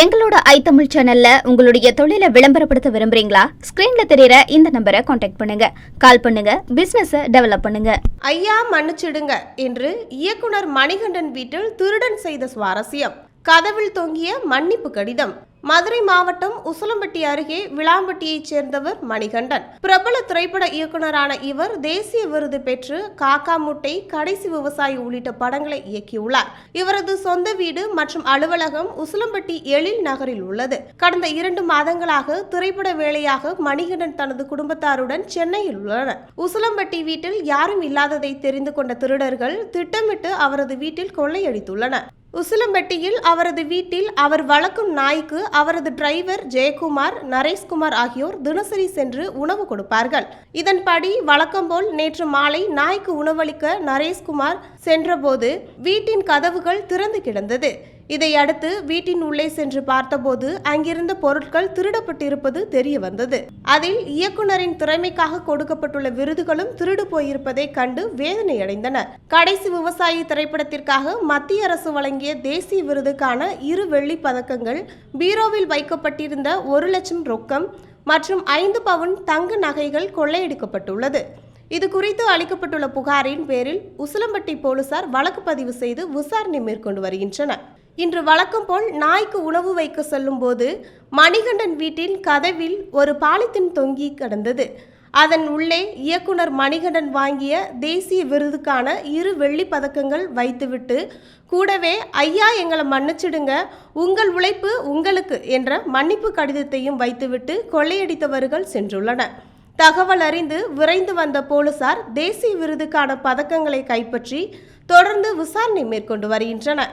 எங்களோட ஐ தமிழ் சேனல்ல உங்களுடைய தொழிலை விளம்பரப்படுத்த விரும்புறீங்களா? ஸ்கிரீன்ல தெரியற இந்த நம்பரை காண்டாக்ட் பண்ணுங்க. கால் பண்ணுங்க. பிசினஸ டெவலப் பண்ணுங்க. ஐயா மன்னிச்சிடுங்க என்று இயக்குனர் மணிகண்டன் வீட்டில் திருடன் செய்த சுவாரஸ்யம். கதவில் தொங்கிய மன்னிப்பு கடிதம். மதுரை மாவட்டம் உசிலம்பட்டி அருகே விளாம்பட்டியைச் சேர்ந்தவர் மணிகண்டன். பிரபல திரைப்பட இயக்குனரான இவர் தேசிய விருது பெற்று காக்கா முட்டை கடைசி விவசாயி உள்ளிட்ட படங்களை இயக்கியுள்ளார். இவரது சொந்த வீடு மற்றும் அலுவலகம் உசிலம்பட்டி எழில் நகரில் உள்ளது. கடந்த இரண்டு மாதங்களாக திரைப்பட வேலையாக மணிகண்டன் தனது குடும்பத்தாருடன் சென்னையில் உள்ளனர். உசிலம்பட்டி வீட்டில் யாரும் இல்லாததை தெரிந்து கொண்ட திருடர்கள் திட்டமிட்டு அவரது வீட்டில் கொள்ளையடித்துள்ளனர். உசிலம்பட்டியில் அவரது வீட்டில் அவர் வளர்க்கும் நாய்க்கு அவரது டிரைவர் ஜெயக்குமார் நரேஷ்குமார் ஆகியோர் தினசரி சென்று உணவு கொடுப்பார்கள். இதன்படி வழக்கம்போல் நேற்று மாலை நாய்க்கு உணவளிக்க நரேஷ்குமார் சென்றபோது வீட்டின் கதவுகள் திறந்து கிடந்தது. இதையடுத்து வீட்டின் உள்ளே சென்று பார்த்தபோது அங்கிருந்த பொருட்கள் திருடப்பட்டிருப்பது தெரிய வந்தது அதில் இயக்குனரின் திறமைக்காக கொடுக்கப்பட்டுள்ள விருதுகளும் திருடு போயிருப்பதை கண்டு வேதனையடைந்தனர் கடைசி விவசாயி திரைப்படத்திற்காக மத்திய அரசு வழங்கிய தேசிய விருதுக்கான இரு வெள்ளி பதக்கங்கள் பீரோவில் வைக்கப்பட்டிருந்த ஒரு லட்சம் ரொக்கம் மற்றும் ஐந்து பவுன் தங்க நகைகள் கொள்ளையடிக்கப்பட்டுள்ளது. இது குறித்து அளிக்கப்பட்டுள்ள புகாரின் பேரில் உசிலம்பட்டி போலீசார் வழக்கு பதிவு செய்து விசாரணை மேற்கொண்டு வருகின்றனர். இன்று வழக்கம் போல் நாய்க்கு உணவு வைக்க செல்லும்போது மணிகண்டன் வீட்டின் கதவில் ஒரு பாலித்தீன் தொங்கி கிடந்தது. அதன் உள்ளே இயக்குனர் மணிகண்டன் வாங்கிய தேசிய விருதுக்கான இரு வெள்ளி பதக்கங்கள் வைத்துவிட்டு கூடவே ஐயா எங்களை மன்னிச்சிடுங்க. உங்கள் உழைப்பு உங்களுக்கு என்ற மன்னிப்பு கடிதத்தையும் வைத்துவிட்டு கொள்ளையடித்தவர்கள் சென்றுள்ளனர். தகவல் அறிந்து விரைந்து வந்த போலீசார் தேசிய விருதுக்கான பதக்கங்களை கைப்பற்றி தொடர்ந்து விசாரணை மேற்கொண்டு வருகின்றனர்.